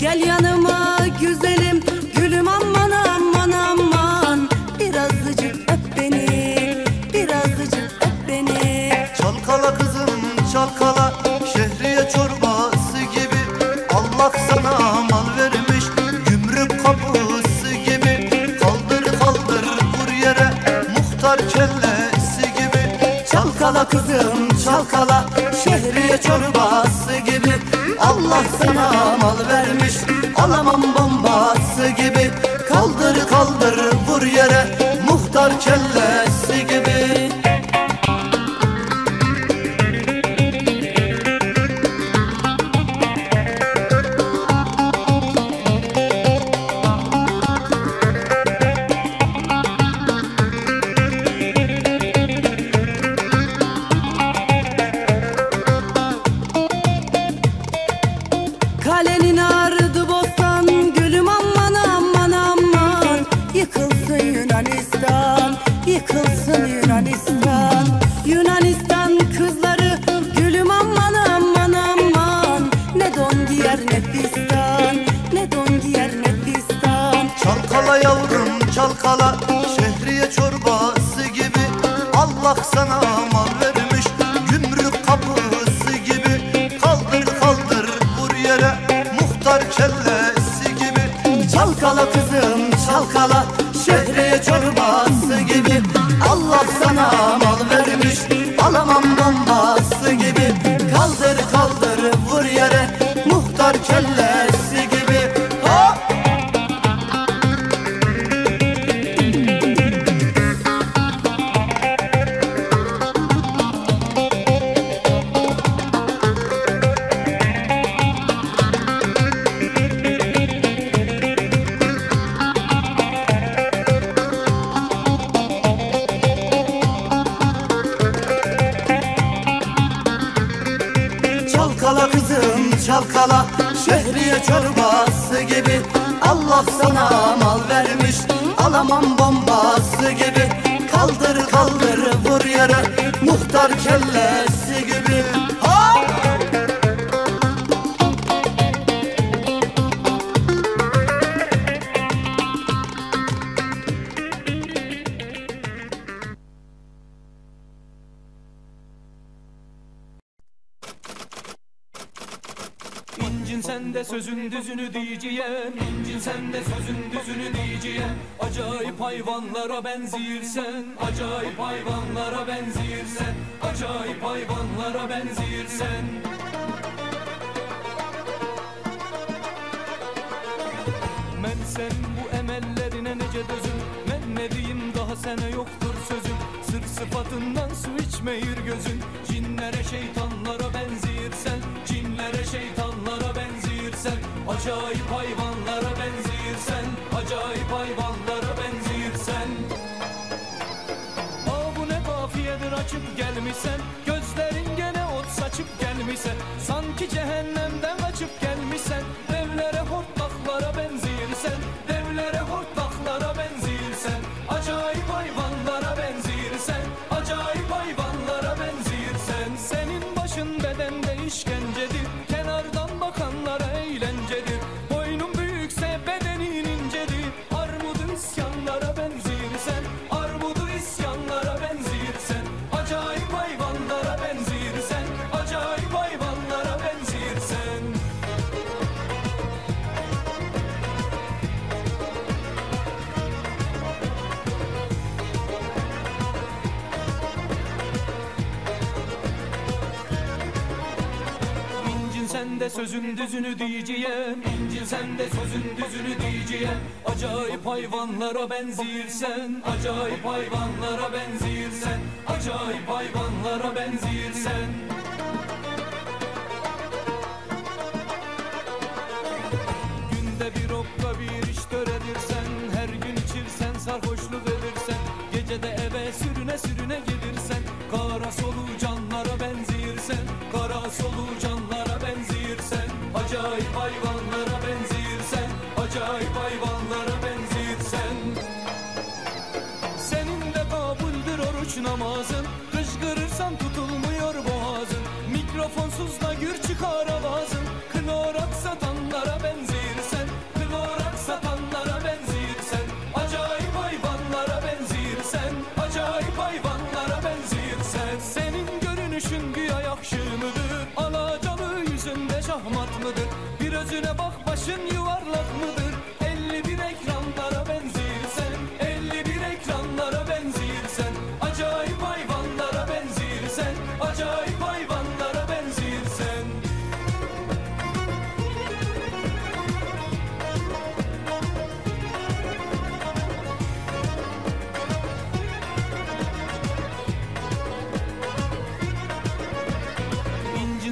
Gel yanıma güzelim gülüm aman aman aman. Birazcık öp beni birazcık öp beni. Çalkala kızım çalkala şehriye çorbası gibi. Allah sana mal vermiş gümrük kapısı gibi. Kaldır kaldır vur yere muhtar kellesi gibi. Çalkala kızım çalkala şehriye çorbası Allah sana mal vermiş. Alamam bombası gibi. Kaldır kaldır vur yere. Muhtar kellesi gibi çalkala Şehriye çorbası gibi. Allah sana mal vermiş Gümrük kapısı gibi. Kaldır kaldır vur yere Muhtar kellesi gibi. Çalkala kızım çalkala Şehriye çorbası gibi. Allah sana mal vermiş Alamam bombası gibi. Kaldır kaldır vur yere Muhtar kellesi Çalkala kızım çalkala. Şehriye çorbası gibi Allah sana mal vermiş. Alamam bombası gibi Kaldır kaldır vur yere. Muhtar kellesi gibi sözün düzünü diyeceğim. İncin sen de sözün düzünü diyeceğim. Acayip hayvanlara benzirsen Acayip hayvanlara benzirsen Acayip hayvanlara benzirsen Men sen bu emellerine nece dözüm Men ne diyeyim daha sene yoktur sözüm Sır sıfatından su içmeyir gözün. Cinlere şeytanlara benzirsen Cinlere şeytanlara Acayip hayvanlara benzirsen Acayip hayvanlara benzirsen Aa bu ne kafiyedir açıp gelmişsen Gözlerin gene ot saçıp gelmişsen. Sanki cehennemden kaçıp gelmişsen Devlere hortlaklara sen de sözün düzünü diyeceğim. İncin sen de sözün düzünü diyeceğim. Acayip hayvanlara benzirsen Acayip hayvanlara benzirsen Acayip hayvanlara benzirsen Acayip hayvanlara Watching you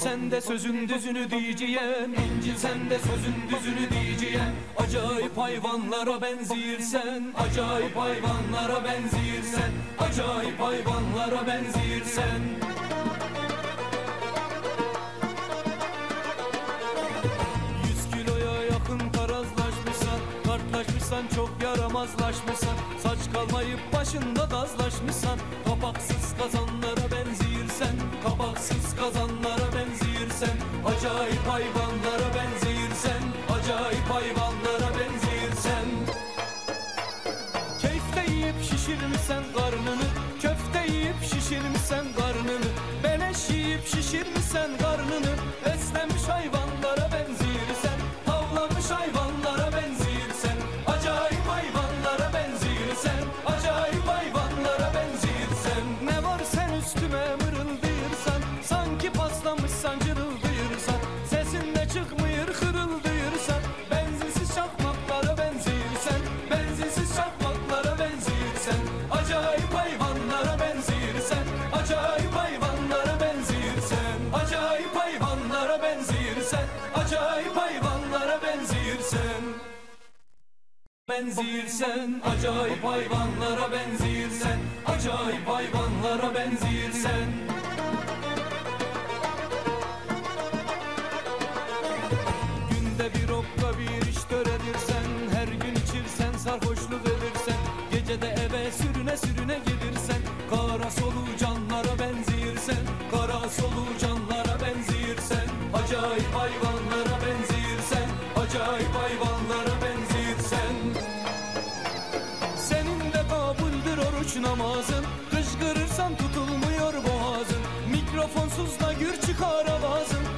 sen de sözün düzünü diyeceğim. İncil sen de sözün düzünü diyeceğim. Acayip hayvanlara benzirsen Acayip hayvanlara benzirsen Acayip hayvanlara benzirsen Yüz kiloya yakın tarazlaşmışsan Kartlaşmışsan çok yaramazlaşmışsan Saç kalmayıp başında dazlaşmışsan Kapaksız kazanlara benzirsen Kapaksız kazanlara şişirmişsen karnını Beleş yiyip şişirmişsen karnını Benzirsen Acayip hayvanlara benzirsen Acayip hayvanlara benzirsen kabuldür oruç namazın Kışkırırsan tutulmuyor boğazın. Mikrofonsuz da gür çıkar avazın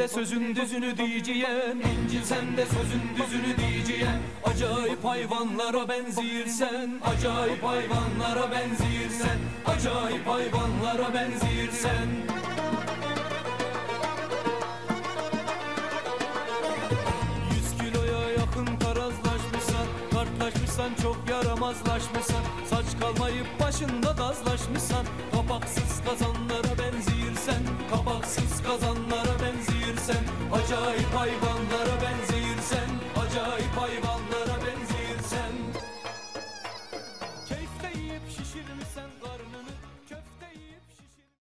de sözün düzünü diyeceğim. İncin sen de sözün düzünü diyeceğim. Acayip hayvanlara benzirsen Acayip hayvanlara benzirsen Acayip hayvanlara benzirsen Kartlaşmışsan çok yaramazlaşmışsan Saç kalmayıp başında dazlaşmışsan Kapaksız kazanlara benzirsen Kapaksız kazanlara benzirsen Acayip hayvan